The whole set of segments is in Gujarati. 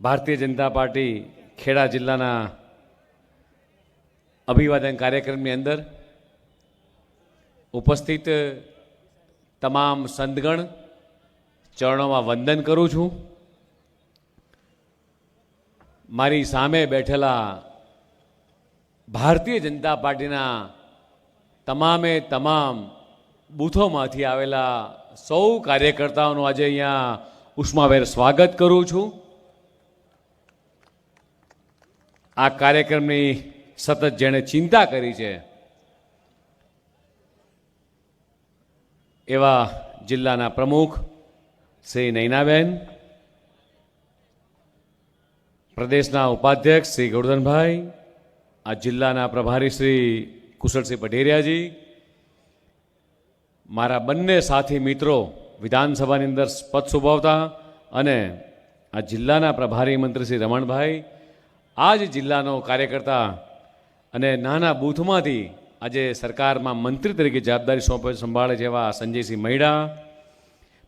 ભારતીય જનતા પાર્ટી ખેડા જિલ્લાના અભિવાદન કાર્યક્રમની અંદર ઉપસ્થિત તમામ સંતગણ ચરણોમાં વંદન કરું છું. મારી સામે બેઠેલા ભારતીય જનતા પાર્ટીના તમામે તમામ બૂથોમાંથી આવેલા સૌ કાર્યકર્તાઓનું આજે અહીંયા ઉષ્માભેર સ્વાગત કરું છું. આ કાર્યક્રમની સતત જેણે ચિંતા કરી છે, એવા જિલ્લાના પ્રમુખ શ્રી નૈનાબેન, પ્રદેશના ઉપાધ્યક્ષ શ્રી ગોરધનભાઈ આ જિલ્લાના પ્રભારી શ્રી કુશળસિંહ પઢેરિયાજી, મારા બંને સાથી મિત્રો વિધાનસભાની અંદર પદ શુભાવતા અને આ જિલ્લાના પ્રભારી મંત્રી શ્રી રમણભાઈ આ જ જિલ્લાનો કાર્યકર્તા અને નાના બૂથમાંથી આજે સરકારમાં મંત્રી તરીકે જવાબદારી સોંપે સંભાળે જેવા સંજયસિંહ મૈડા,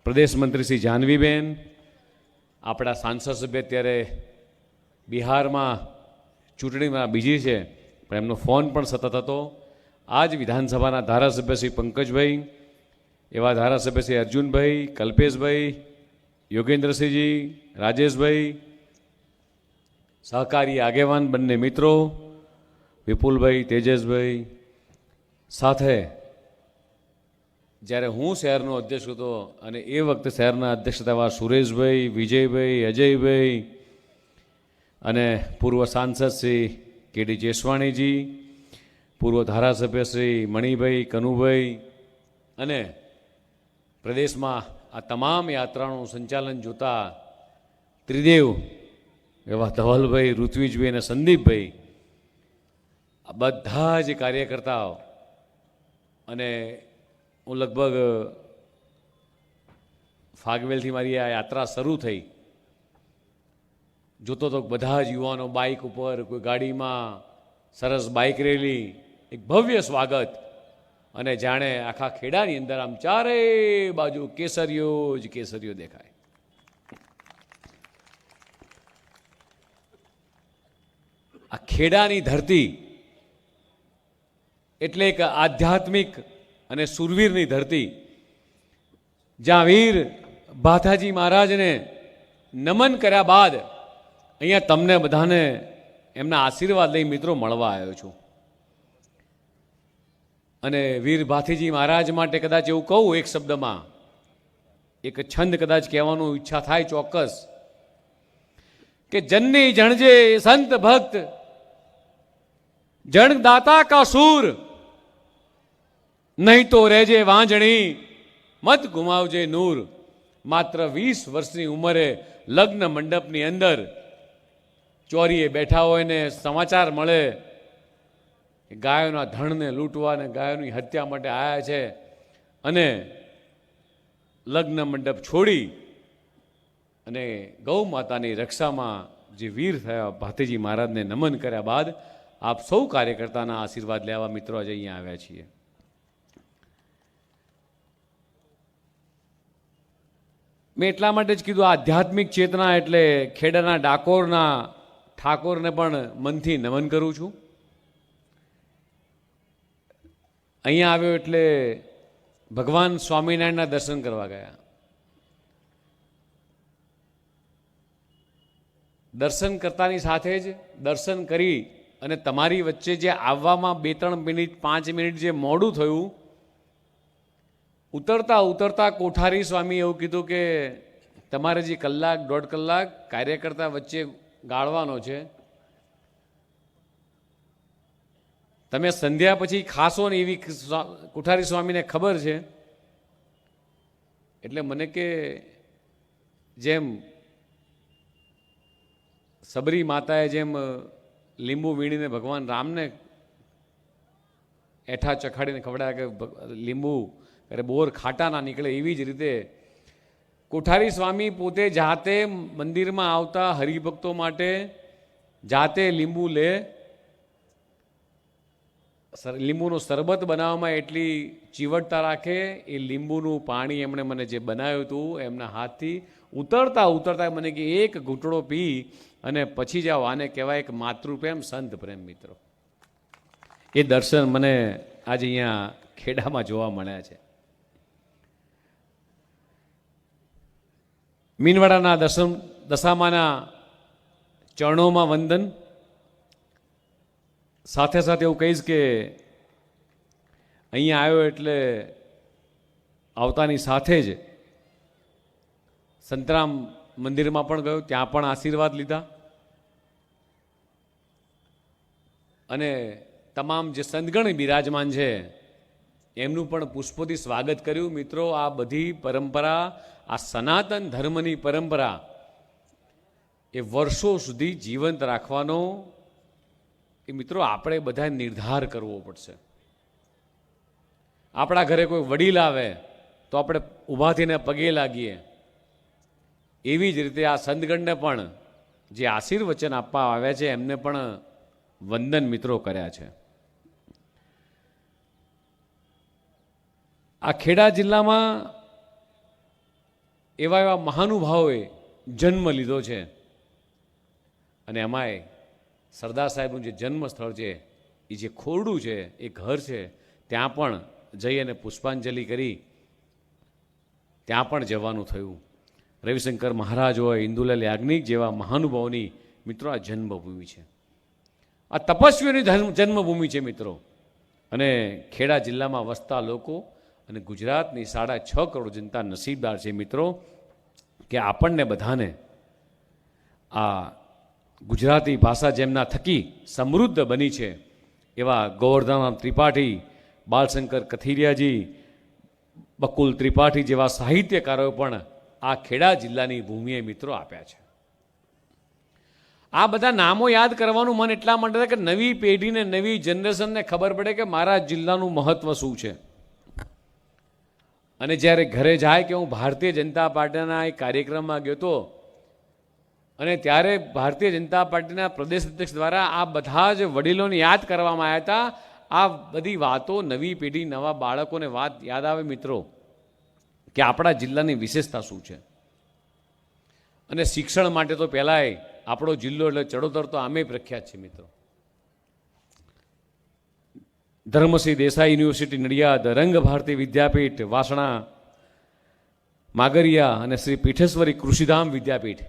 પ્રદેશ મંત્રી શ્રી જાહ્નવીબેન આપણા સાંસદ સભ્ય અત્યારે બિહારમાં ચૂંટણીમાં બીજી છે, પણ એમનો ફોન પણ સતત હતો. આ જ વિધાનસભાના ધારાસભ્ય શ્રી પંકજભાઈ, એવા ધારાસભ્ય શ્રી અર્જુનભાઈ, કલ્પેશભાઈ, યોગેન્દ્રસિંહજી, રાજેશભાઈ સહકારી આગેવાન બંને મિત્રો, વિપુલભાઈ, તેજસભાઈ સાથે જ્યારે હું શહેરનો અધ્યક્ષ હતો અને એ વખતે શહેરના અધ્યક્ષ હતા સુરેશભાઈ, વિજયભાઈ, અજયભાઈ અને પૂર્વ સાંસદ શ્રી કે ડી જેસવાણીજી, પૂર્વ ધારાસભ્ય શ્રી મણિભાઈ કનુભાઈ અને પ્રદેશમાં આ તમામ યાત્રાનું સંચાલન જોતા ત્રિદેવ એવા ધવલભાઈ, ઋત્વિજભાઈ અને સંદીપભાઈ, આ બધા જ કાર્યકર્તાઓ અને હું લગભગ ફાગવેલથી મારી આ યાત્રા શરૂ થઈ. જોતો તો બધા જ યુવાનો બાઇક ઉપર, કોઈ ગાડીમાં સરસ બાઇક રેલી, એક ભવ્ય સ્વાગત. અને જાણે આખા ખેડાની અંદર આમ ચારે બાજુ કેસરીઓ જ કેસરીઓ દેખાય. આ ખેડાની ધરતી એટલે એક આધ્યાત્મિક અને સુરવીરની ધરતી. જ્યાં વીર ભાથાજી મહારાજને નમન કર્યા બાદ અહીંયા તમને બધાને એમના આશીર્વાદ લઈ મિત્રો મળવા આવ્યો છું. અને વીર ભાથીજી મહારાજ માટે કદાચ એવું કહું એક શબ્દમાં, એક છંદ કદાચ કહેવાનું ઈચ્છા થાય ચોક્કસ, કે જન્ની જણજે સંત ભક્ત જણ દાતા કા સૂર? નહીં તો રહેજે વાંજણી, મત ગુમાવજે નૂર. માત્ર વીસ વર્ષની ઉંમરે લગ્ન મંડપની અંદર ચોરીએ બેઠા હોય ને સમાચાર મળે ગાયોના ધણને લૂંટવા અને ગાયોની હત્યા માટે આવ્યા છે અને લગ્ન મંડપ છોડી અને ગૌ માતાની રક્ષામાં જે વીર થયા, ભાતીજી મહારાજને નમન કર્યા બાદ આપ સૌ કાર્યકર્તાના આશીર્વાદ લેવા મિત્રો આજે અહીંયા આવ્યા છીએ. મેં એટલા માટે જ કીધું, આધ્યાત્મિક ચેતના એટલે ખેડાના ડાકોરના ઠાકોરને પણ મનથી નમન કરું છું. અહીંયા આવ્યો એટલે ભગવાન સ્વામિનારાયણના દર્શન કરવા ગયા. દર્શન કરતાની સાથે જ દર્શન કરી અને તમારી વચ્ચે જે આવવામાં બે ત્રણ મિનિટ, પાંચ મિનિટ જે મોડું થયું, ઉતરતા ઉતરતા કોઠારી સ્વામી એવું કીધું કે તમારે જે કલાક, દોઢ કલાક કાર્યકર્તા વચ્ચે ગાળવાનો છે. તમે સંધ્યા પછી ખાશો ને એવી કોઠારી સ્વામીને ખબર છે. એટલે મને કે જેમ સબરી માતાએ જેમ લીંબુ વીણીને ભગવાન રામને એઠા ચખાડીને ખવડાયા કે લીંબુ, અરે બોર ખાટા ના નીકળે એવી જ રીતે કોઠારી સ્વામી પોતે જાતે મંદિરમાં આવતા હરિભક્તો માટે જાતે લીંબુ લે. લીંબુનું શરબત બનાવવામાં એટલી ચીવટતા રાખે, એ લીંબુનું પાણી એમણે મને જે બનાવ્યું હતું, એમના હાથથી ઉતરતા ઉતરતા મને કે એક ઘૂંટડો પી અને પછી જાઓ. આને કહેવાય એક માતૃપ્રેમ, સંત પ્રેમ મિત્રો. એ દર્શન મને આજે અહીંયા ખેડામાં જોવા મળ્યા છે. મીનવાડાના દસમ દશામાના ચરણોમાં વંદન. સાથે સાથે એવું કહીશ કે અહીંયા આવ્યો એટલે આવતાની સાથે જ સંતરામ મંદિરમાં પણ ગયો, ત્યાં પણ આશીર્વાદ લીધા. અને તમામ જે સંતગણ બિરાજમાન છે, એમનું પણ પુષ્પોથી સ્વાગત કર્યું. મિત્રો, આ બધી પરંપરા, આ સનાતન ધર્મની પરંપરા, એ વર્ષો સુધી જીવંત રાખવાનો, એ મિત્રો, આપણે બધાએ નિર્ધાર કરવો પડશે. આપણા ઘરે કોઈ વડીલ આવે, તો આપણે ઊભા થઈને પગે લાગીએ. એવી જ રીતે આ સંતગણને પણ જે આશીર્વચન આપવા આવ્યા છે, એમને પણ વંદન મિત્રો કર્યા છે. આ ખેડા જિલ્લામાં એવા એવા મહાનુભાવોએ જન્મ લીધો છે અને એમાંય સરદાર સાહેબનું જે જન્મ સ્થળ છે, એ જે ખોરડું છે, એ ઘર છે, ત્યાં પણ જઈ અને પુષ્પાંજલિ કરી, ત્યાં પણ જવાનું થયું. રવિશંકર મહારાજ હોય, ઇન્દુલાલ યાજ્ઞિક જેવા મહાનુભાવની મિત્રો આ જન્મભૂમિ છે. આ તપસ્વીઓની જન્મભૂમિ છે મિત્રો. અને ખેડા જિલ્લામાં વસતા લોકો અને ગુજરાતની સાડા છ કરોડ જનતા નસીબદાર છે મિત્રો, કે આપણને બધાને આ ગુજરાતી ભાષા જેમના થકી સમૃદ્ધ બની છે, એવા ગોવર્ધનરામ ત્રિપાઠી, બાલશંકર કથિરિયાજી, બકુલ ત્રિપાઠી જેવા સાહિત્યકારોએ પણ આ ખેડા જિલ્લાની ભૂમિએ મિત્રો આપ્યા છે. આ બધા નામો યાદ કરવાનું મન એટલા માટે કે નવી પેઢીને નવી જનરેશનને ખબર પડે કે મારા જિલ્લાનું મહત્વ શું છે. અને જ્યારે ઘરે જાય કે હું ભારતીય જનતા પાર્ટીના એક કાર્યક્રમમાં ગયો હતો અને ત્યારે ભારતીય જનતા પાર્ટીના પ્રદેશ અધ્યક્ષ દ્વારા આ બધા જ વડીલોને યાદ કરવામાં આવ્યા હતા, આ બધી વાતો નવી પેઢી, નવા બાળકોને વાત યાદ આવે મિત્રો. કે આપણા જિલ્લાની વિશેષતા શું છે? અને શિક્ષણ માટે તો પહેલાંય આપણો જિલ્લો એટલે ચડોતર તો આમે પ્રખ્યાત છે મિત્રો. ધર્મસિંહ દેસાઈ યુનિવર્સિટી નડિયાદ રંગ ભારતી વિદ્યાપીઠ, વાસણા, માગરિયા અને શ્રી પીઠેશ્વરી કૃષિધામ વિદ્યાપીઠ.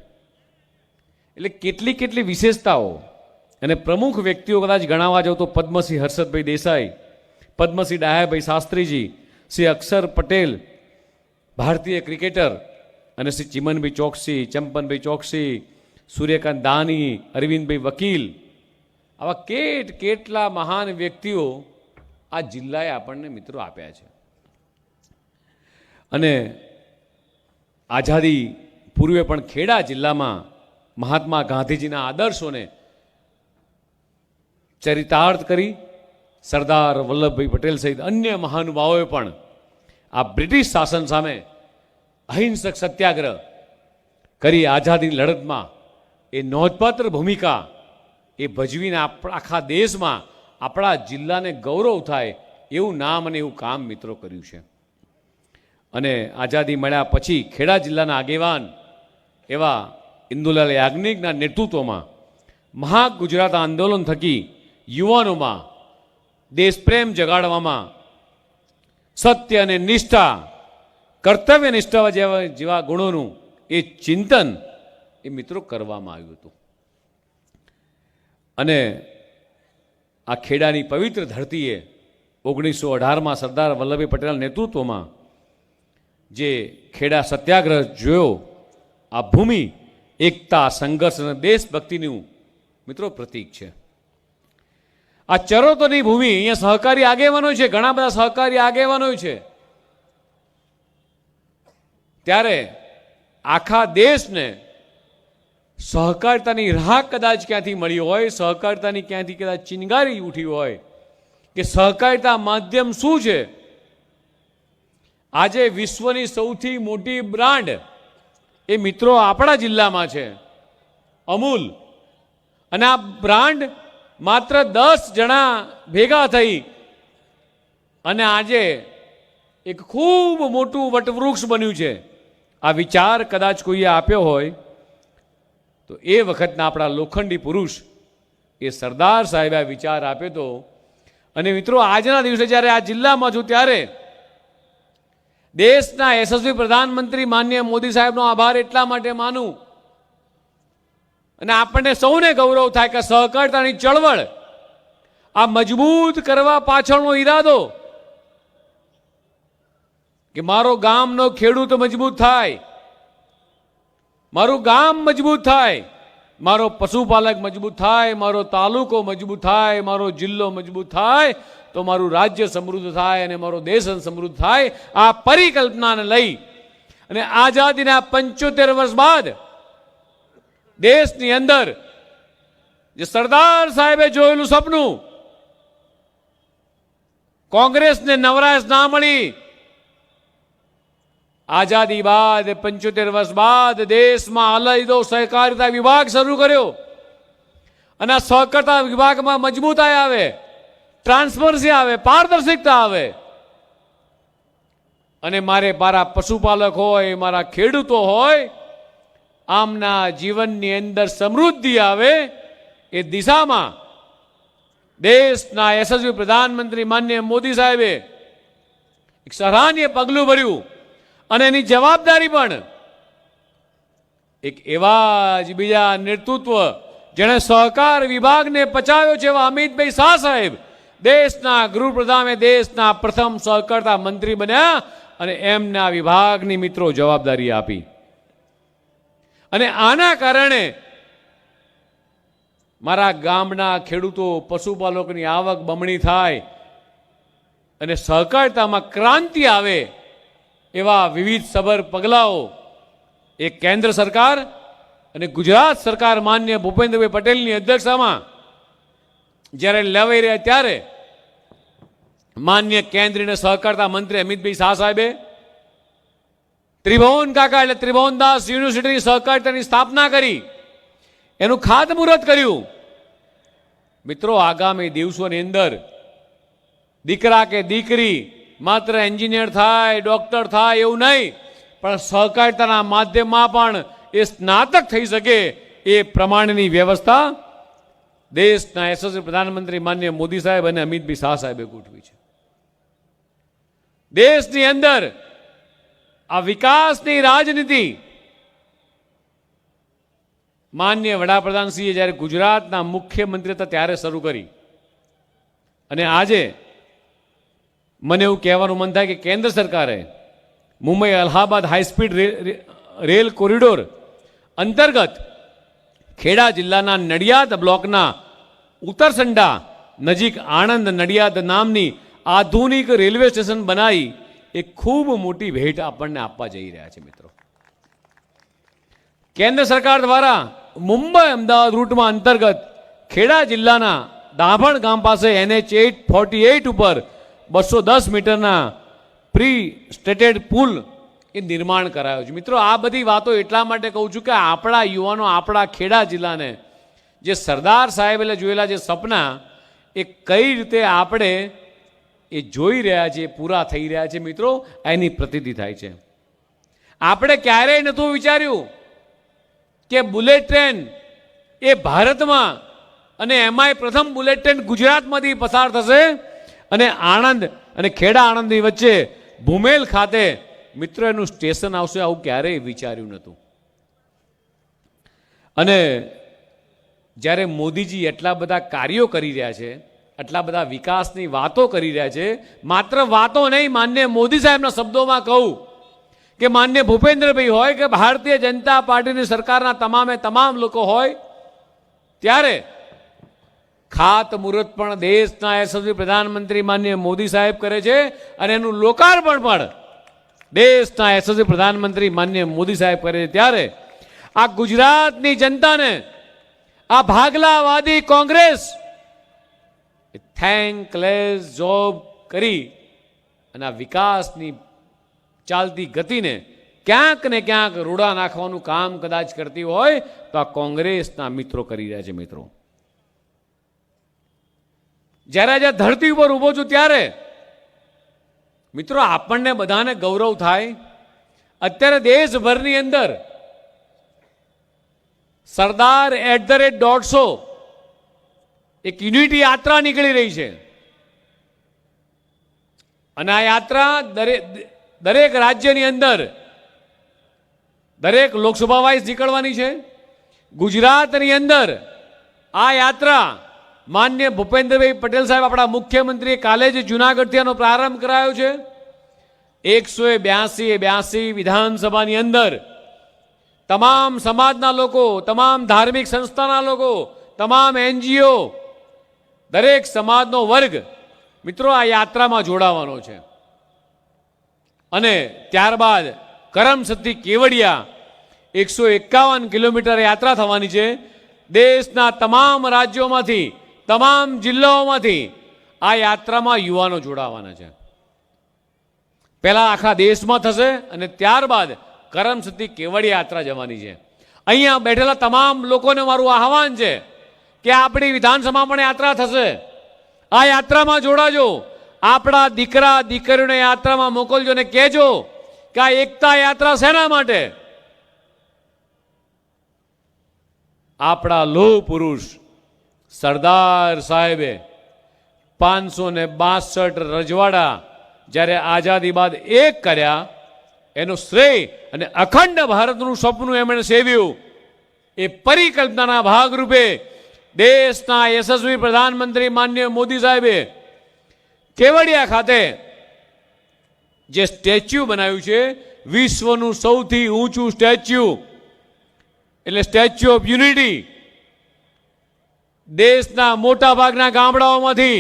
એટલે કેટલી કેટલી વિશેષતાઓ. અને પ્રમુખ વ્યક્તિઓ કદાચ ગણાવવા જાવ તો પદ્મસિંહ હર્ષદભાઈ દેસાઈ, પદ્મસિંહ ડાયાભાઈ શાસ્ત્રીજી, શ્રી અક્ષર પટેલ ભારતીય ક્રિકેટર અને શ્રી ચિમનભાઈ ચોકસી, ચંપનભાઈ ચોકસી, સૂર્યકાંત દાની, અરવિંદભાઈ વકીલ, આવા કેટ કેટલા મહાન વ્યક્તિઓ આ જિલ્લાએ આપણને મિત્રો આપ્યા છે. અને આઝાદી પૂર્વે પણ ખેડા જિલ્લામાં મહાત્મા ગાંધીજીના આદર્શોને ચરિતાર્થ કરી, સરદાર વલ્લભભાઈ પટેલ સહિત અન્ય મહાનુભાવોએ પણ આ બ્રિટિશ શાસન સામે અહિંસક સત્યાગ્રહ કરી આઝાદીની લડતમાં એ નોંધપાત્ર ભૂમિકા એ ભજવીને આખા દેશમાં આપણા જિલ્લાને ગૌરવ થાય એવું નામ અને એવું કામ મિત્રો કર્યું છે. અને આઝાદી મળ્યા પછી ખેડા જિલ્લાના આગેવાન એવા ઇન્દુલાલ યાજ્ઞિકના નેતૃત્વમાં મહા ગુજરાત આંદોલન થકી યુવાનોમાં દેશપ્રેમ જગાડવામાં સત્ય અને નિષ્ઠા કર્તવ્ય નિષ્ઠા જેવા જેવા ગુણોનું એ ચિંતન એ મિત્રો કરવામાં આવ્યું હતું. અને આ ખેડાની પવિત્ર ધરતીએ ઓગણીસો અઢારમાં સરદાર વલ્લભભાઈ પટેલના નેતૃત્વમાં જે ખેડા સત્યાગ્રહ જોયો, આ ભૂમિ એકતા, સંઘર્ષ અને દેશભક્તિનું મિત્રો પ્રતીક છે. આ ચરોતરની ભૂમિ અહીંયા સહકારી આગેવાનો છે, ઘણા બધા સહકારી આગેવાનો છે. ત્યારે આખા દેશને સહકારતાની રાહ કદાચ ક્યાંથી મળી હોય, સહકારતાની ક્યાંથી કદાચ ચિનગારી ઉઠી હોય, કે સહકારિતા માધ્યમ શું છે? આજે વિશ્વની સૌથી મોટી બ્રાન્ડ એ મિત્રો આપણા જિલ્લામાં છે, અમૂલ. અને આ બ્રાન્ડ માત્ર દસ જણા ભેગા થઈ અને આજે એક ખૂબ મોટું વટવૃક્ષ બન્યું છે. આ વિચાર કદાચ કોઈએ આપ્યો હોય, તો એ વખતના આપણા લોખંડી પુરુષ એ સરદાર સાહેબે આ વિચાર આપ્યો તો અને મિત્રો, આજના દિવસે જ્યારે આ જિલ્લામાં છું ત્યારે દેશના યશસ્વી પ્રધાનમંત્રી માન્ય મોદી સાહેબનો આભાર એટલા માટે માનું. અને આપણને સૌને ગૌરવ થાય કે સહકારતાની ચળવળ, આ મજબૂત કરવા પાછળનો ઈરાદો કે મારો ગામનો ખેડૂત મજબૂત થાય. મારું ગામ મજબૂત થાય. મારો પશુપાલક મજબૂત થાય, મારો તાલુકો મજબૂત થાય, મારો જિલ્લો મજબૂત થાય, તો મારું રાજ્ય સમૃદ્ધ થાય અને મારો દેશ સમૃદ્ધ થાય. આ પરિકલ્પનાને લઈ અને આઝાદીના પંચોતેર વર્ષ બાદ દેશની અંદર જે સરદાર સાહેબે જોયેલું સપનું, કોંગ્રેસને નવરાશ ના મળી આઝાદી બાદ, પંચોતેર વર્ષ બાદ દેશમાં અલાયદો સહકારિતા વિભાગ શરૂ કર્યો. અને સહકારતા વિભાગમાં મજબૂતાઈ આવે, ટ્રાન્સપરન્સી આવે, પારદર્શિકતા આવે. અને મારે મારા પશુપાલક હોય, મારા ખેડૂતો હોય, આમના જીવનની અંદર સમૃદ્ધિ આવે એ દિશામાં દેશના યશસ્વી પ્રધાનમંત્રી માન્ય મોદી સાહેબે એક સરાહનીય પગલું ભર્યું. અને એની જવાબદારી પણ. એક એવા જ બીજા નેતૃત્વ જેણે સહકાર વિભાગને પચાવ્યો છે એવા અમિતભાઈ શાહ સાહેબ. દેશના ગૃહપ્રધાને દેશના પ્રથમ સહકારતા મંત્રી બન્યા અને એમને વિભાગની મિત્રો જવાબદારી આપી. અને આના કારણે મારા ગામના ખેડૂતો, પશુપાલકોની આવક બમણી થાય અને સહકારતામાં ક્રાંતિ આવે એવા વિવિધ સબર પગલાઓ એ કેન્દ્ર સરકાર અને ગુજરાત સરકાર માન્ય ભૂપેન્દ્રભાઈ પટેલની અધ્યક્ષતામાં જ્યારે લેવાઈ રહ્યા ત્યારે માન્ય કેન્દ્રીય સહકારતા મંત્રી અમિતભાઈ શાહ સાહેબે ત્રિભુવન કાકા એટલે ત્રિભુવનદાસ યુનિવર્સિટીની સહકારિતાની સ્થાપના કરી, એનું ખાતમુહૂર્ત કર્યું. મિત્રો, આગામી દિવસોની અંદર દીકરા કે દીકરી માત્ર એન્જિનિયર થાય, ડૉક્ટર થાય એવું નહીં, પણ સહકારિતાના માધ્યમમાં પણ એ સ્નાતક થઈ શકે એ પ્રમાણેની વ્યવસ્થા દેશના યશસ્વી પ્રધાનમંત્રી માન્ય મોદી સાહેબ અને અમિતભાઈ શાહ સાહેબે ગોઠવી છે. દેશની અંદર આ વિકાસની રાજનીતિ માન્ય વડાપ્રધાનશ્રીએ જ્યારે ગુજરાતના મુખ્યમંત્રી હતા ત્યારે શરૂ કરી. અને આજે મને એવું કહેવાનું મન થાય કે કેન્દ્ર સરકારે Mumbai Allahabad high speed rail corridor અંતર્ગત ખેડા જિલ્લાના નડિયાદ બ્લોકના ઉત્તરસંડા નજીક આણંદ નડિયાદ નામની આધુનિક રેલવે સ્ટેશન બનાવી એ ખૂબ મોટી ભેટ આપણને આપવા જઈ રહ્યા છે મિત્રો. કેન્દ્ર સરકાર દ્વારા મુંબઈ અમદાવાદ રૂટમાં અંતર્ગત ખેડા જિલ્લાના દાભણ ગામ પાસે એનએચ એઇટ ફોર્ટી એઇટ ઉપર બસો દસ મીટરના પ્રી સ્ટેટેડ પુલ એ નિર્માણ કરાયો છે. મિત્રો, આ બધી વાતો એટલા માટે કહું છું કે આપણા યુવાનો, આપણા ખેડા જિલ્લાને જે સરદાર સાહેબે જોયેલા જે સપના, એ કઈ રીતે આપણે એ જોઈ રહ્યા છીએ પૂરા થઈ રહ્યા છે મિત્રો, એની પ્રતિતિ થાય છે. આપણે ક્યારેય નહોતું વિચાર્યું કે બુલેટ ટ્રેન એ ભારતમાં અને એમાંય પ્રથમ બુલેટ ટ્રેન ગુજરાતમાંથી પસાર થશે? અને આણંદ અને ખેડા આણંદની વચ્ચે ભૂમેલ ખાતે મિત્ર એનું સ્ટેશન આવશે આવું ક્યારેય વિચાર્યું નહોતું. અને જ્યારે મોદીજી એટલા બધા કાર્યો કરી રહ્યા છે આટલા બધા વિકાસની વાતો કરી રહ્યા છે, માત્ર વાતો નહીં, માન્ય મોદી સાહેબના શબ્દોમાં કહું કે માન્ય ભૂપેન્દ્રભાઈ હોય કે ભારતીય જનતા પાર્ટીની સરકારના તમામે તમામ લોકો હોય, ત્યારે ખાત મુહૂર્ત પણ દેશના યશસ્વી પ્રધાનમંત્રી માન્ય મોદી સાહેબ કરે છે અને એનું લોકાર્પણ પણ દેશના યશસ્વી પ્રધાનમંત્રી માન્ય મોદી સાહેબ કરે છે. ત્યારે આ ગુજરાતની જનતાને આ ભાગલાવાદી કોંગ્રેસ થેન્કલેસ જોબ કરી અને આ વિકાસની ચાલતી ગતિને ક્યાંક ને ક્યાંક રૂડા નાખવાનું કામ કદાચ કરતી હોય તો આ કોંગ્રેસના મિત્રો કરી રહ્યા છે મિત્રો. જ્યારે આજે ધરતી ઉપર ઊભો છું ત્યારે, મિત્રો, આપણને બધાને ગૌરવ થાય. અત્યારે દેશભરની અંદર સરદાર એટ ધ રેટ દોઢસો એક યુનિટી યાત્રા નીકળી રહી છે. અને આ યાત્રા દરેક દરેક રાજ્યની અંદર દરેક લોકસભા વાઇઝ નીકળવાની છે. ગુજરાતની અંદર આ યાત્રા માન્ય ભૂપેન્દ્રભાઈ પટેલ સાહેબ આપણા મુખ્યમંત્રીએ કાલે જ જૂનાગઢથી આનો પ્રારંભ કરાયો છે. એકસો બ્યાસી બ્યાસી વિધાનસભાની અંદર તમામ સમાજના લોકો, તમામ ધાર્મિક સંસ્થાના લોકો, તમામ એનજીઓ, દરેક સમાજનો વર્ગ મિત્રો આ યાત્રામાં જોડાવાનો છે. અને ત્યારબાદ કરમસતી કેવડિયા એકસો એકાવન કિલોમીટર યાત્રા થવાની છે. દેશના તમામ રાજ્યોમાંથી તમામ જિલ્લાઓમાંથી આ યાત્રામાં યુવાનો જોડાવાના છે. પહેલાં આખા દેશમાં થશે અને ત્યારબાદ કરમસતી કેવડી યાત્રા જવાની છે. અહીંયા બેઠેલા તમામ લોકોને મારું આહવાન છે કે આપણી વિધાનસભા પણ યાત્રા થશે. આ યાત્રામાં જોડાજો. આપણા દીકરા, દીકરીઓને યાત્રામાં મોકલજો ને કહેજો કે આ એકતા યાત્રા શેના માટે? આપણા લોહ પુરુષ સરદાર સાહેબે પાંચસો ને બાસઠ રજવાડા જ્યારે આઝાદી બાદ એક કર્યા, એનો શ્રેય અને અખંડ ભારતનું સપનું એમણે સેવ્યું. એ પરિકલ્પનાના ભાગરૂપે દેશના યશસ્વી પ્રધાનમંત્રી માન્ય મોદી સાહેબે કેવડિયા ખાતે જે સ્ટેચ્યુ બનાવ્યું છે, વિશ્વનું સૌથી ઊંચું સ્ટેચ્યુ, એટલે સ્ટેચ્યુ ઓફ યુનિટી દેશના મોટા ભાગના ગામડાઓમાંથી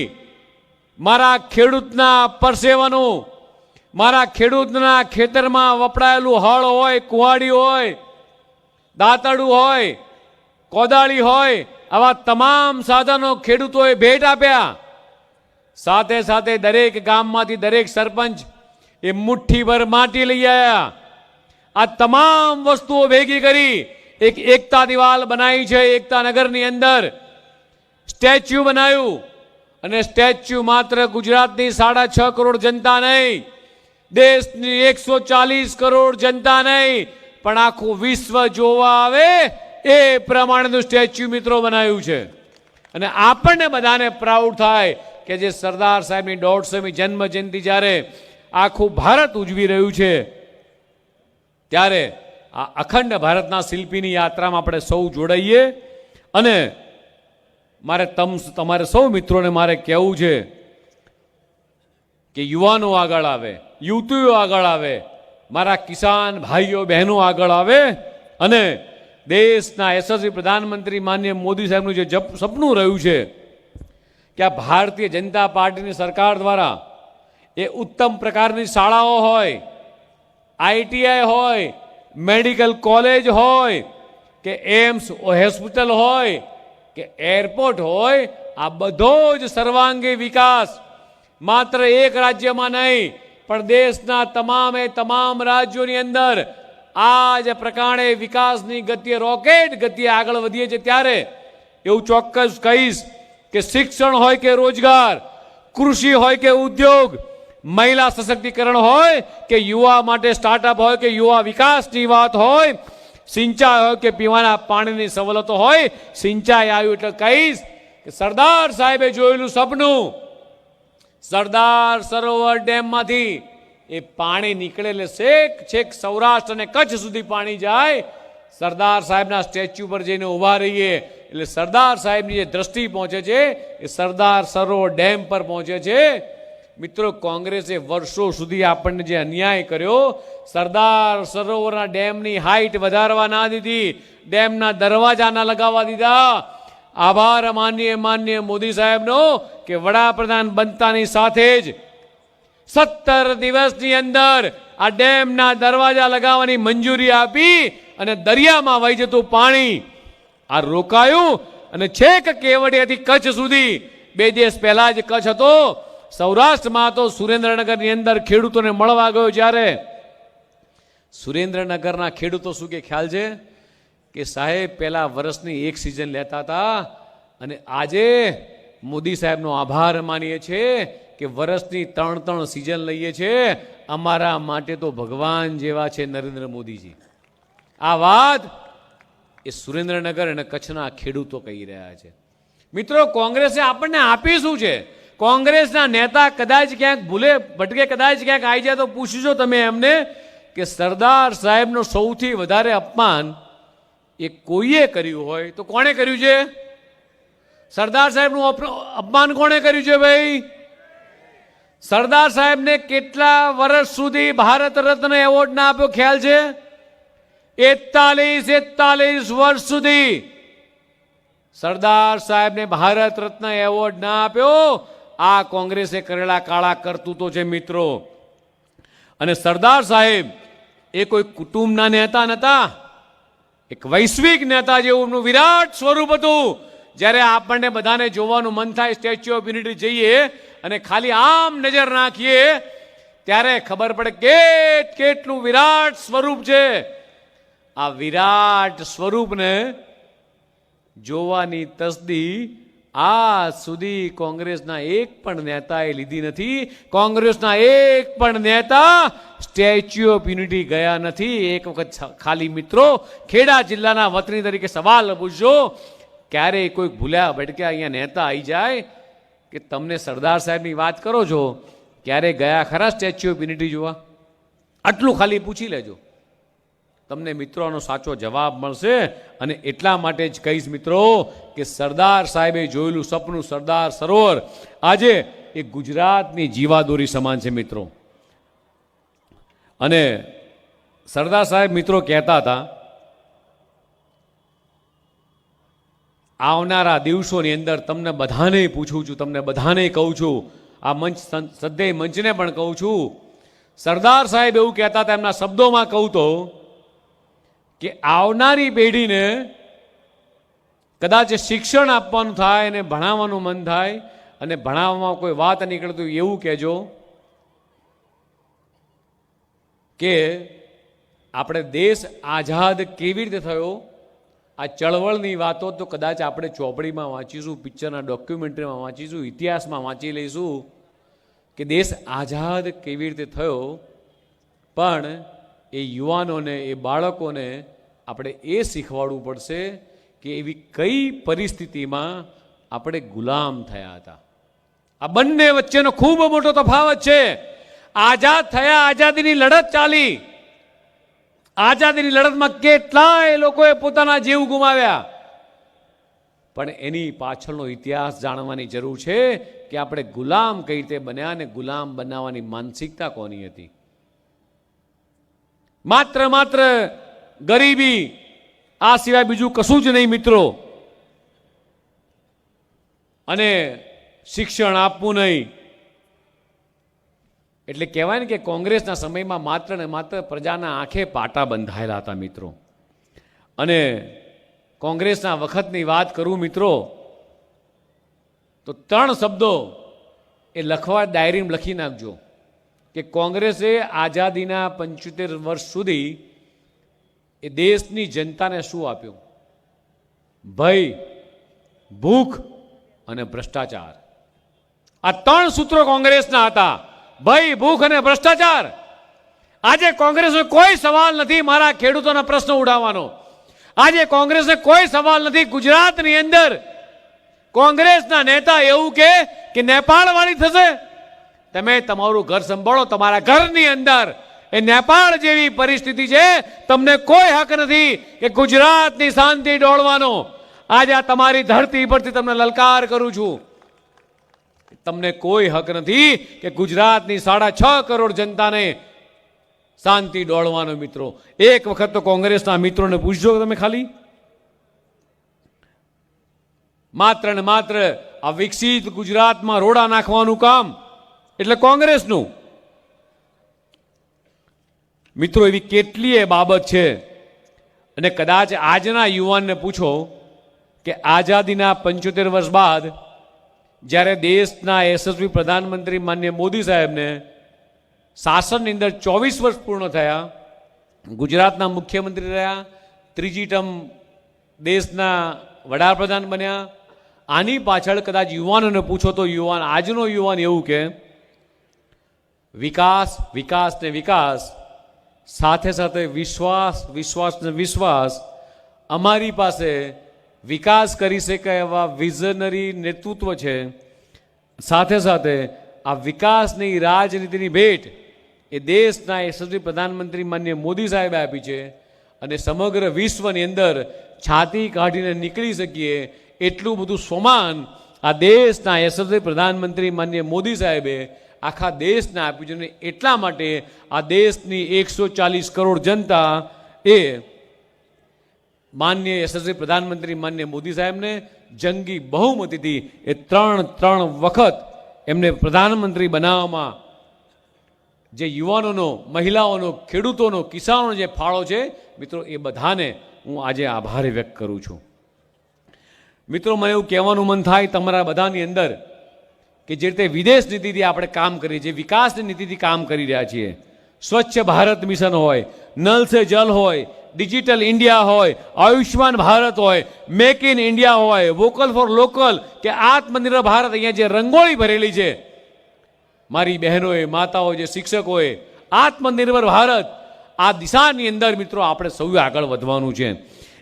મારા ખેડૂતના પરસેવાનું, મારા ખેડૂતના ખેતરમાં વપરાયેલું હળ હોય, કુવાડી હોય, દાંતડું હોય, કોદાળી હોય, આવા તમામ સાધનો ખેડૂતોએ ભેટ આપ્યા. સાથે સાથે દરેક ગામમાંથી દરેક સરપંચ એ મુઠ્ઠીભર માટી લઈ આવ્યા આ તમામ વસ્તુઓ ભેગી કરી એક એકતા દિવાલ બનાવી છે એકતા નગરની અંદર. સ્ટેચ્યુ બનાવ્યું અને સ્ટેચ્યુ માત્ર ગુજરાતની સાડા છ કરોડ જનતા નહીં, દેશની એકસો ચાલીસ કરોડ જનતા નહીં, પણ આખું વિશ્વ જોવા આવે એ પ્રમાણેનું સ્ટેચ્યુ મિત્રો બનાવ્યું છે. અને આપણને બધાને પ્રાઉડ થાય કે જે સરદાર સાહેબની દોઢસોમી જન્મ જયંતિ જ્યારે આખું ભારત ઉજવી રહ્યું છે, ત્યારે આ અખંડ ભારતના શિલ્પીની યાત્રામાં આપણે સૌ જોડાઈએ અને મારે તમ તમારે સૌ મિત્રોને મારે કહેવું છે કે યુવાનો આગળ આવે, યુવતીઓ આગળ આવે, મારા કિસાન ભાઈઓ, બહેનો આગળ આવે અને દેશના યશસ્વી પ્રધાનમંત્રી માન્ય મોદી સાહેબનું જે જપ, સપનું રહ્યું છે કે આ ભારતીય જનતા પાર્ટીની સરકાર દ્વારા એ ઉત્તમ પ્રકારની શાળાઓ હોય આઈટીઆઈ હોય, મેડિકલ કોલેજ હોય, કે એમ્સ હોસ્પિટલ હોય કે એરપોર્ટ હોય, આ બધો જ સર્વાંગી વિકાસ. માત્ર એક રાજ્યમાં નહીં, પણ દેશના તમામે તમામ રાજ્યોની અંદર આ જે પ્રકારે વિકાસની ગતિએ રોકેટ ગતિએ આગળ વધીએ છે ત્યારે એવું ચોક્કસ કહીશ કે શિક્ષણ હોય કે રોજગાર, કૃષિ હોય કે ઉદ્યોગ, મહિલા સશક્તિકરણ હોય કે યુવા માટે સ્ટાર્ટઅપ હોય કે યુવા વિકાસની વાત હોય સિંચાઈ હોય કે પીવાના પાણીની સવલતો હોય, સિંચાઈ આવ્યું એટલે કહીશ કે સરદાર સાહેબે જોયેલું સપનું, સરદાર સરોવર ડેમમાંથી એ પાણી નીકળે એટલે છેક છેક સૌરાષ્ટ્ર અને કચ્છ સુધી પાણી જાય. સરદાર સાહેબના સ્ટેચ્યુ પર જઈને ઊભા રહીએ એટલે સરદાર સાહેબની જે દ્રષ્ટિ પહોંચે છે એ સરદાર સરોવર ડેમ પર પહોંચે છે. મિત્રો, કોંગ્રેસે વર્ષો સુધી આપણને જે અન્યાય કર્યો, સરદાર સરોવરના ડેમની હાઈટ વધારવા ના દીધી, ડેમના દરવાજા ના લગાવવા દીધા. આભાર માન્ય માન્ય મોદી સાહેબનો કે વડાપ્રધાન બનતાની સાથે જ સત્તર દિવસની અંદર આ ડેમના દરવાજા લગાવવાની મંજૂરી આપી અને દરિયામાં વહી જતું પાણી આ રોકાયું. અને છેક કેવડિયાથી કચ્છ સુધી, બે દિવસ પહેલા જ કચ્છ હતો. સૌરાષ્ટ્રમાં તો સુરેન્દ્રનગરની અંદર ખેડૂતોને મળવા ગયો જ્યારે. સુરેન્દ્રનગરના ખેડૂતો શું કે ખ્યાલ છે? કે સાહેબ, પહેલા વર્ષની એક સિઝન લેતા હતા અને આજે મોદી સાહેબનો આભાર માનીએ છીએ કે વર્ષની ત્રણ ત્રણ સિઝન લઈએ છીએ અમારા માટે તો ભગવાન જેવા છે નરેન્દ્ર મોદીજી. આ વાત એ સુરેન્દ્રનગર અને કચ્છના ખેડૂતો કહી રહ્યા છે. મિત્રો, કોંગ્રેસે આપણને આપી શું છે? કોંગ્રેસના નેતા કદાચ ક્યાંક ભૂલે, ભટકે કદાચ ક્યાંક આવી જાય તો પૂછજો તમે એમને કે સરદાર સાહેબનો સૌથી વધારે અપમાન એ કોઈએ કર્યું હોય? તો કોણે કર્યું છે? સરદાર સાહેબનું અપ- અપમાન કોણે કર્યું છે ભાઈ? સરદાર સાહેબને કેટલા વર્ષ સુધી ભારત રત્ન એવોર્ડ ના આપ્યો ખ્યાલ છે? એકતાલીસ એકતાલીસ વર્ષ સુધી સરદાર સાહેબને ભારત રત્ન એવોર્ડ ના આપ્યો. આ કોંગ્રેસે કરેલા કાળા કરતૂતો છે મિત્રો. અને સરદાર સાહેબ, એ કોઈ કુટુંબના નેતા નતા. એક વૈશ્વિક નેતા જેવું વિરાટ સ્વરૂપ હતું. જ્યારે આપણને બધાને જોવાનું મન થાય સ્ટેચ્યુ ઓફ યુનિટી જઈએ અને ખાલી આમ નજર નાખીએ, ત્યારે ખબર પડે કેટ કેટલું વિરાટ સ્વરૂપ છે. આ વિરાટ સ્વરૂપને જોવાની તસદી આજ સુધી કોંગ્રેસના એક પણ નેતાએ લીધી નથી. કોંગ્રેસના એક પણ નેતા સ્ટેચ્યુ ઓફ યુનિટી ગયા નથી. એક વખત ખાલી મિત્રો ખેડા જિલ્લાના વતની તરીકે સવાલ પૂછજો. ક્યારેય કોઈ ભૂલ્યા ભટક્યા અહીંયા નેતા આવી જાય કે તમને સરદાર સાહેબની વાત કરો છો, ક્યારે ગયા ખરા સ્ટેચ્યુ ઓફ યુનિટી જોવા? આટલું ખાલી પૂછી લેજો. તમને મિત્રોનો સાચો જવાબ મળશે. અને એટલા માટે જ કહીશ મિત્રો કે સરદાર સાહેબે જોયેલું સપનું સરદાર સરોવર આજે એ ગુજરાતની જીવાદોરી સમાન છે મિત્રો. અને સરદાર સાહેબ મિત્રો કહેતા હતા, આવનારા દિવસોની અંદર તમને બધાને પૂછું છું, તમને બધાને કહું છું, આ મંચ સદ્ય મંચને પણ કહું છું. સરદાર સાહેબ એવું કહેતા હતા, એમના શબ્દોમાં કહું તો કે આવનારી પેઢીને કદાચ શિક્ષણ આપવાનું થાય અને ભણાવવાનું મન થાય અને ભણાવવામાં કોઈ વાત નીકળતું એવું કહેજો કે આપણે દેશ આઝાદ કેવી રીતે થયો? આ ચળવળની વાતો તો કદાચ આપણે ચોપડીમાં વાંચીશું, પિક્ચરના ડોક્યુમેન્ટરીમાં વાંચીશું, ઇતિહાસમાં વાંચી લઈશું કે દેશ આઝાદ કેવી રીતે થયો? પણ એ યુવાનોને, એ બાળકોને આપણે એ શીખવાડવું પડશે કે એવી કઈ પરિસ્થિતિમાં આપણે ગુલામ થયા હતા. આ બંને વચ્ચેનો ખૂબ મોટો તફાવત છે. આઝાદ થયા, આઝાદીની લડત ચાલી. આઝાદીની લડતમાં કેટલાય લોકોએ પોતાના જીવ ગુમાવ્યા. પણ એની પાછળનો ઇતિહાસ જાણવાની જરૂર છે કે આપણે ગુલામ કઈ રીતે બન્યા અને ગુલામ બનાવવાની માનસિકતા કોની હતી? માત્ર માત્ર ગરીબી, આ સિવાય બીજું કશું જ નહીં મિત્રો. અને શિક્ષણ આપવું નહીં. એટલે કહેવાય ને કે કોંગ્રેસના સમયમાં માત્ર ને માત્ર પ્રજાના આંખે પાટા બંધાયેલા હતા મિત્રો. અને કોંગ્રેસના વખતની વાત કરું મિત્રો, તો ત્રણ શબ્દો એ લખવા ડાયરીમાં લખી નાખજો. કે કોંગ્રેસે આઝાદીના પંચોતેર વર્ષ સુધી એ દેશની જનતાને શું આપ્યું? ભય, ભૂખ અને ભ્રષ્ટાચાર. આ ત્રણ સૂત્રો કોંગ્રેસના હતા. ભય, ભૂખ અને ભ્રષ્ટાચાર. આજે કોંગ્રેસનો કોઈ સવાલ નથી મારા ખેડૂતોના પ્રશ્નો ઉડાવવાનો. આજે કોંગ્રેસને કોઈ સવાલ નથી ગુજરાતની અંદર. કોંગ્રેસના નેતા એવું કે કે નેપાળ વાળી થશે. તમે તમારું ઘર સંભાળો, તમારા ઘરની અંદર. એ નેપાળ જેવી પરિસ્થિતિ છે, તમને કોઈ હક નથી કે ગુજરાતની શાંતિ ડોળવાનો. આજે આ તમારી ધરતી પરથી તમને લલકાર કરું છું. તમને કોઈ હક નથી કે ગુજરાતની સાડા છ કરોડ જનતાને શાંતિ ડોળવાનો મિત્રો. એક વખત તો કોંગ્રેસના મિત્રોને પૂછજો તમે ખાલી. માત્ર ને માત્ર આ વિકસિત ગુજરાતમાં રોડા નાખવાનું કામ એટલે કોંગ્રેસનું. મિત્રો, એવી કેટલીય બાબત છે. અને કદાચ આજના યુવાનને પૂછો કે આઝાદીના પંચોતેર વર્ષ બાદ જ્યારે દેશના યશસ્વી પ્રધાનમંત્રી માન્ય મોદી સાહેબને શાસનની અંદર ચોવીસ વર્ષ પૂર્ણ થયા, ગુજરાતના મુખ્યમંત્રી રહ્યા, ત્રીજી ટર્મ દેશના વડાપ્રધાન બન્યા, આની પાછળ કદાચ યુવાનોને પૂછો તો યુવાન, આજનો યુવાન એવું કે વિકાસ વિકાસ ને વિકાસ, સાથે સાથે વિશ્વાસ વિશ્વાસ ને વિશ્વાસ, અમારી પાસે વિકાસ કરી શકાય એવા વિઝનરી નેતૃત્વ છે. સાથે સાથે આ વિકાસની રાજનીતિની ભેટ એ દેશના યશસ્વી પ્રધાનમંત્રી માન્ય મોદી સાહેબે આપી છે અને સમગ્ર વિશ્વની અંદર છાતી કાઢીને નીકળી શકીએ એટલું બધું સોમાન આ દેશના યશસ્વી પ્રધાનમંત્રી માન્ય મોદી સાહેબે આખા દેશને આપ્યું છે અને એટલા માટે આ દેશની એકસો ચાલીસ કરોડ જનતા એ માન્ય યશસ્વી પ્રધાનમંત્રી માન્ય મોદી સાહેબને જંગી બહુમતીથી એ ત્રણ ત્રણ વખત એમને પ્રધાનમંત્રી બનાવવામાં જે યુવાનોનો, મહિલાઓનો, ખેડૂતોનો કિસાનોનો જે ફાળો છે, મિત્રો, એ બધાને હું આજે આભાર વ્યક્ત કરું છું. મિત્રો, મને એવું કહેવાનું મન થાય તમારા બધાની અંદર કે જે રીતે વિદેશ નીતિથી આપણે કામ કરીએ છીએ, વિકાસની નીતિથી કામ કરી રહ્યા છીએ. સ્વચ્છ ભારત મિશન હોય, નલ સે જલ હોય, ડિજિટલ ઇન્ડિયા હોય, આયુષ્યમાન ભારત હોય, મેક ઇન ઇન્ડિયા હોય, વોકલ ફોર લોકલ, કે આત્મનિર્ભર ભારત અહીંયા જે રંગોળી ભરેલી છે. મારી બહેનોએ, માતાઓ જે શિક્ષકોએ, આત્મનિર્ભર ભારત, આ દિશાની અંદર મિત્રો આપણે સૌ આગળ વધવાનું છે.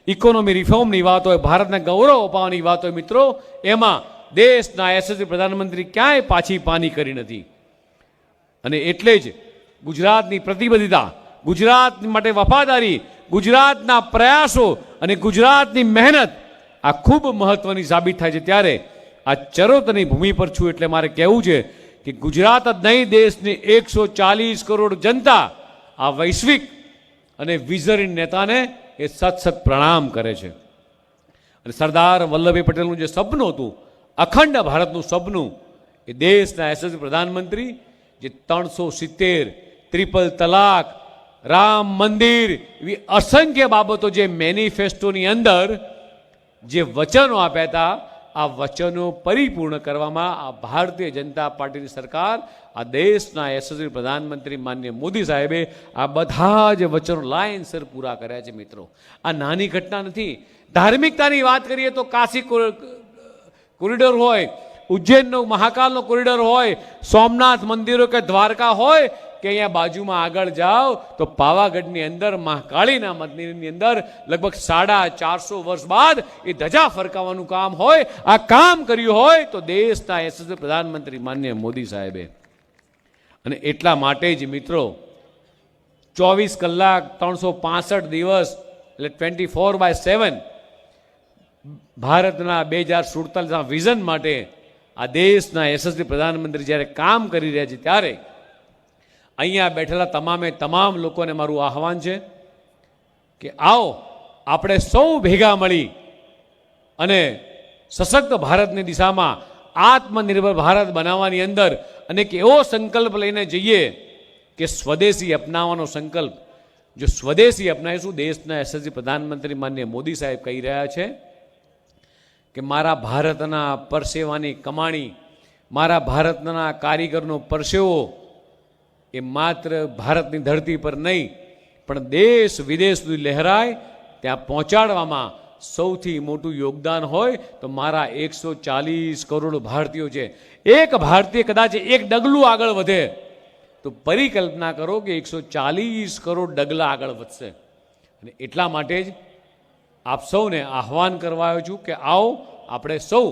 ઇકોનોમી રિફોર્મની વાત હોય ભારતને ગૌરવ અપાવવાની વાત હોય મિત્રો, એમાં દેશના યશસ્વી પ્રધાનમંત્રી ક્યાંય પાછી પાની કરી નથી. અને એટલે જ ગુજરાતની પ્રતિબદ્ધતા, ગુજરાત માટે વફાદારી, ગુજરાતના પ્રયાસો અને ગુજરાતની મહેનત આ ખૂબ મહત્વની સાબિત થાય છે. ત્યારે આ ચરોતરની ભૂમિ પર છું એટલે મારે કહેવું છે કે ગુજરાત જ નહીં, દેશની એકસો ચાલીસ કરોડ જનતા આ વૈશ્વિક અને વિઝરી નેતાને એ સત સત પ્રણામ કરે છે. અને સરદાર વલ્લભભાઈ પટેલનું જે સપનું હતું અખંડ ભારતનું સપનું એ દેશના યશસ્વી પ્રધાનમંત્રી જે ત્રણસો સિત્તેર, ત્રિપલ તલાક, રામ મંદિર એવી અસંખ્ય બાબતો જે મેનિફેસ્ટોની અંદર જે વચનો આપ્યા હતા, આ વચનો પરિપૂર્ણ કરવામાં આ ભારતીય જનતા પાર્ટીની સરકાર, આ દેશના યશસ્વી પ્રધાનમંત્રી માન્ય મોદી સાહેબે આ બધા જ વચનો લાઇનસર પૂરા કર્યા છે મિત્રો. આ નાની ઘટના નથી. ધાર્મિકતાની વાત કરીએ તો કાશી કોરિડોર હોય, ઉજ્જૈનનો મહાકાલનો કોરિડોર હોય, સોમનાથ મંદિરો કે દ્વારકા હોય, કે અહીંયા બાજુમાં આગળ જાઓ, તો પાવાગઢની અંદર, મહાકાળીના મંદિરની અંદર લગભગ સાડા ચારસો વર્ષ બાદ એ ધજા ફરકાવવાનું કામ હોય, આ કામ કર્યું હોય, તો દેશના યશસ્વી પ્રધાનમંત્રી માન્ય મોદી સાહેબે. અને એટલા માટે જ મિત્રો, ચોવીસ કલાક ત્રણસો દિવસ, એટલે ટ્વેન્ટી ફોર બાય સેવન ભારતના બે હજાર સુડતાલીસના વિઝન માટે આ દેશના યશસ્વી પ્રધાનમંત્રી જ્યારે કામ કરી રહ્યા છે ત્યારે અહીંયા બેઠેલા તમામે તમામ લોકોને મારું આહવાન છે કે આવો, આપણે સૌ ભેગા મળી અને સશક્ત ભારતની દિશામાં આત્મનિર્ભર ભારત બનાવવાની અંદર અને એક એવો સંકલ્પ લઈને જઈએ કે સ્વદેશી અપનાવવાનો સંકલ્પ. જો સ્વદેશી અપનાવીશું, દેશના યશસ્વી પ્રધાનમંત્રી માન્ય મોદી સાહેબ કહી રહ્યા છે કે મારા ભારતના પરસેવાની કમાણી, મારા ભારતના કારીગરનો પરસેવો એ માત્ર ભારતની ધરતી પર નહીં, પણ દેશ વિદેશ સુધી લહેરાય, ત્યાં પહોંચાડવામાં સૌથી મોટું યોગદાન હોય તો મારા એકસો ચાલીસ કરોડ ભારતીયો છે. એક ભારતીય કદાચ એક ડગલું આગળ વધે, તો પરિકલ્પના કરો કે એકસો ચાલીસ કરોડ ડગલા આગળ વધશે. અને એટલા માટે જ આપ સૌને આહવાન કરવા આવ્યો છું કે આવો, આપણે સૌ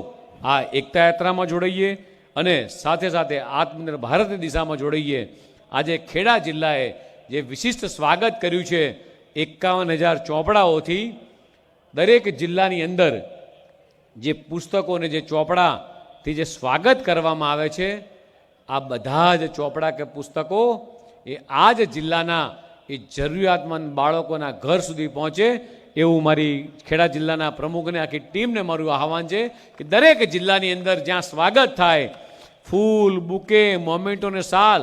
આ એકતા યાત્રામાં જોડાઈએ અને સાથે સાથે આત્મનિર્ભર ભારતની દિશામાં જોડાઈએ. આજે ખેડા જિલ્લાએ જે વિશિષ્ટ સ્વાગત કર્યું છે, એકાવન હજાર ચોપડાઓથી દરેક જિલ્લાની અંદર જે પુસ્તકોને જે ચોપડાથી જે સ્વાગત કરવામાં આવે છે, આ બધા જ ચોપડા કે પુસ્તકો એ આ જ જિલ્લાના એ જરૂરિયાતમંદ બાળકોના ઘર સુધી પહોંચે એવું મારી ખેડા જિલ્લાના પ્રમુખને આખી ટીમને મારું આહવાન છે કે દરેક જિલ્લાની અંદર જ્યાં સ્વાગત થાય, ફૂલ, બુકે, મોમેન્ટો ને સાલ